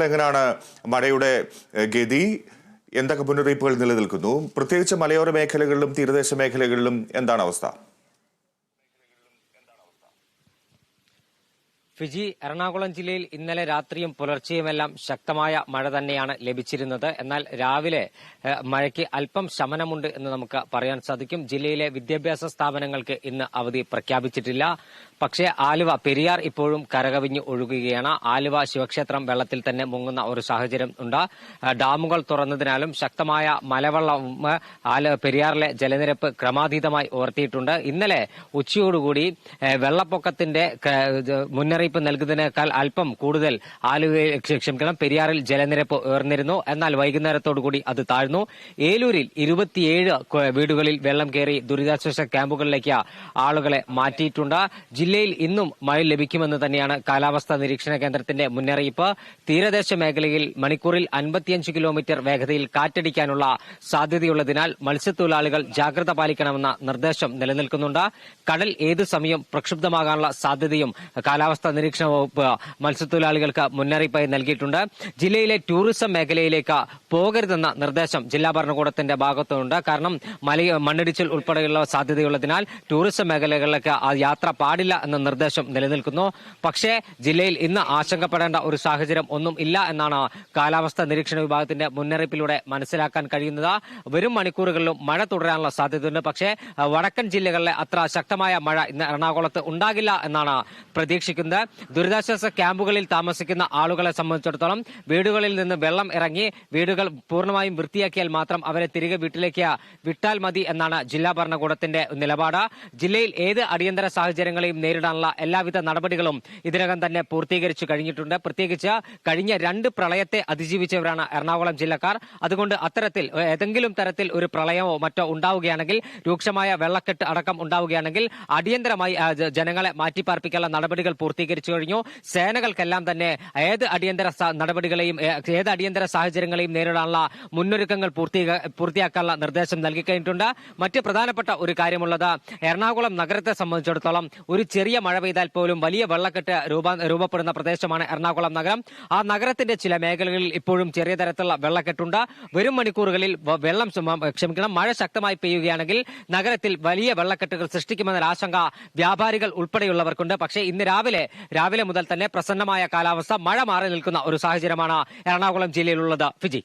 എങ്ങനെയാണ് മഴയുടെ ഗതി? എന്തൊക്കെ മുന്നറിയിപ്പുകൾ നിലനിൽക്കുന്നു? പ്രത്യേകിച്ച് മലയോര മേഖലകളിലും തീരദേശ മേഖലകളിലും എന്താണ് അവസ്ഥ? ഫിജി എറണാകുളം ജില്ലയിൽ ഇന്നലെ രാത്രിയും പുലർച്ചെയുമെല്ലാം ശക്തമായ മഴ തന്നെയാണ് ലഭിച്ചിരുന്നത്. എന്നാൽ രാവിലെ മഴയ്ക്ക് അല്പം ശമനമുണ്ട് എന്ന് നമുക്ക് പറയാൻ സാധിക്കും. ജില്ലയിലെ വിദ്യാഭ്യാസ സ്ഥാപനങ്ങൾക്ക് ഇന്ന് അവധി പ്രഖ്യാപിച്ചിട്ടില്ല. പക്ഷേ ആലുവ പെരിയാർ ഇപ്പോഴും കരകവിഞ്ഞ് ഒഴുകുകയാണ്. ആലുവ ശിവക്ഷേത്രം വെള്ളത്തിൽ തന്നെ മുങ്ങുന്ന ഒരു സാഹചര്യം ഉണ്ട്. ഡാമുകൾ തുറന്നതിനാലും ശക്തമായ മലവെള്ളം പെരിയാറിലെ ജലനിരപ്പ് ക്രമാതീതമായി ഉയർത്തിയിട്ടുണ്ട്. ഇന്നലെ ഉച്ചയോടുകൂടി വെള്ളപ്പൊക്കത്തിന്റെ ഇത് മുന്നറിയിപ്പ് നൽകുന്നതിനേക്കാൾ അല്പം കൂടുതൽ ആലുവയിൽ ക്ഷ- ക്ഷമിക്കണം പെരിയാറിൽ ജലനിരപ്പ് ഉയർന്നിരുന്നു. എന്നാൽ വൈകുന്നേരത്തോടുകൂടി അത് താഴ്ന്നു. ഏലൂരിൽ ഇരുപത്തിയേഴ് വീടുകളിൽ വെള്ളം കയറി ദുരിതാശ്വാസ ക്യാമ്പുകളിലേക്ക് ആളുകളെ മാറ്റിയിട്ടുണ്ട്. ജില്ലയിൽ ഇന്നും മഴ ലഭിക്കുമെന്ന് തന്നെയാണ് കാലാവസ്ഥാ നിരീക്ഷണ കേന്ദ്രത്തിന്റെ മുന്നറിയിപ്പ്. തീരദേശ മേഖലയിൽ മണിക്കൂറിൽ അൻപത്തിയഞ്ച് കിലോമീറ്റർ വേഗതയിൽ കാറ്റടിക്കാനുള്ള സാധ്യതയുള്ളതിനാൽ മത്സ്യത്തൊഴിലാളികൾ ജാഗ്രത പാലിക്കണമെന്ന നിർദ്ദേശം നിലനിൽക്കുന്നുണ്ട്. കടൽ ഏതു സമയം പ്രക്ഷുബ്ധമാകാനുള്ള സാധ്യതയും കാലാവസ്ഥാ നിരീക്ഷണ വകുപ്പ് മത്സ്യത്തൊഴിലാളികൾക്ക് മുന്നറിയിപ്പായി നൽകിയിട്ടുണ്ട്. ജില്ലയിലെ ടൂറിസം മേഖലയിലേക്ക് പോകരുതെന്ന നിർദ്ദേശം ജില്ലാ ഭരണകൂടത്തിന്റെ ഭാഗത്തുണ്ട്. കാരണം മല മണ്ണിടിച്ചിൽ ഉൾപ്പെടെയുള്ള സാധ്യതയുള്ളതിനാൽ ടൂറിസം മേഖലകളിലേക്ക് യാത്ര പാടില്ല എന്ന നിർദ്ദേശം നിലനിൽക്കുന്നു. പക്ഷേ ജില്ലയിൽ ഇന്ന് ആശങ്കപ്പെടേണ്ട ഒരു സാഹചര്യം ഒന്നും ഇല്ല എന്നാണ് കാലാവസ്ഥാ നിരീക്ഷണ വിഭാഗത്തിന്റെ മുന്നറിയിപ്പിലൂടെ മനസ്സിലാക്കാൻ കഴിയുന്നത്. വരും മണിക്കൂറുകളിലും മഴ തുടരാനുള്ള സാധ്യതയുണ്ട്. പക്ഷേ വടക്കൻ ജില്ലകളിലെ അത്ര ശക്തമായ മഴ ഇന്ന് എറണാകുളത്ത് ഉണ്ടാകില്ല എന്നാണ് പ്രതീക്ഷിക്കുന്നത്. ദുരിതാശ്വാസ ക്യാമ്പുകളിൽ താമസിക്കുന്ന ആളുകളെ സംബന്ധിച്ചിടത്തോളം വീടുകളിൽ നിന്ന് വെള്ളം ഇറങ്ങി വീടുകൾ പൂർണമായും വൃത്തിയാക്കിയാൽ മാത്രം അവരെ തിരികെ വീട്ടിലേക്ക് വിട്ടാൽ മതി എന്നാണ് ജില്ലാ ഭരണകൂടത്തിന്റെ നിലപാട്. ജില്ലയിൽ ഏത് അടിയന്തര സാഹചര്യങ്ങളെയും നേരിടാനുള്ള എല്ലാവിധ നടപടികളും ഇതിനകം തന്നെ പൂർത്തീകരിച്ചു കഴിഞ്ഞിട്ടുണ്ട്. പ്രത്യേകിച്ച് കഴിഞ്ഞ രണ്ട് പ്രളയത്തെ അതിജീവിച്ചവരാണ് എറണാകുളം ജില്ലക്കാർ. അതുകൊണ്ട് അത്തരത്തിൽ ഏതെങ്കിലും തരത്തിൽ ഒരു പ്രളയമോ മറ്റോ ഉണ്ടാവുകയാണെങ്കിൽ രൂക്ഷമായ വെള്ളക്കെട്ട് അടക്കം ഉണ്ടാവുകയാണെങ്കിൽ അടിയന്തരമായി ജനങ്ങളെ മാറ്റിപ്പാർപ്പിക്കാനുള്ള നടപടികൾ പൂർത്തീകരിച്ചു കഴിഞ്ഞു. സേനകൾക്കെല്ലാം തന്നെ ഏത് അടിയന്തര നടപടികളെയും ഏത് അടിയന്തര സാഹചര്യങ്ങളെയും നേരിടാനുള്ള മുന്നൊരുക്കങ്ങൾ പൂർത്തിയാക്കാനുള്ള നിർദ്ദേശം നൽകി കഴിഞ്ഞിട്ടുണ്ട്. മറ്റ് പ്രധാനപ്പെട്ട ഒരു കാര്യമുള്ളത് എറണാകുളം നഗരത്തെ സംബന്ധിച്ചിടത്തോളം ഒരു ചെറിയ മഴ പെയ്താൽ പോലും വലിയ വെള്ളക്കെട്ട് രൂപ രൂപപ്പെടുന്ന പ്രദേശമാണ് എറണാകുളം നഗരം. ആ നഗരത്തിന്റെ ചില മേഖലകളിൽ ഇപ്പോഴും ചെറിയ തരത്തിലുള്ള വെള്ളക്കെട്ടുണ്ട്. വരും മണിക്കൂറുകളിൽ വെള്ളം ക്ഷമിക്കണം മഴ ശക്തമായി പെയ്യുകയാണെങ്കിൽ നഗരത്തിൽ വലിയ വെള്ളക്കെട്ടുകൾ സൃഷ്ടിക്കുമെന്ന ആശങ്ക വ്യാപാരികൾ ഉൾപ്പെടെയുള്ളവർക്കുണ്ട്. പക്ഷേ ഇന്ന് രാവിലെ രാവിലെ മുതൽ തന്നെ പ്രസന്നമായ കാലാവസ്ഥ മഴ മാറി നിൽക്കുന്ന ഒരു സാഹചര്യമാണ് എറണാകുളം ജില്ലയിലുള്ളത്. ഫിജി.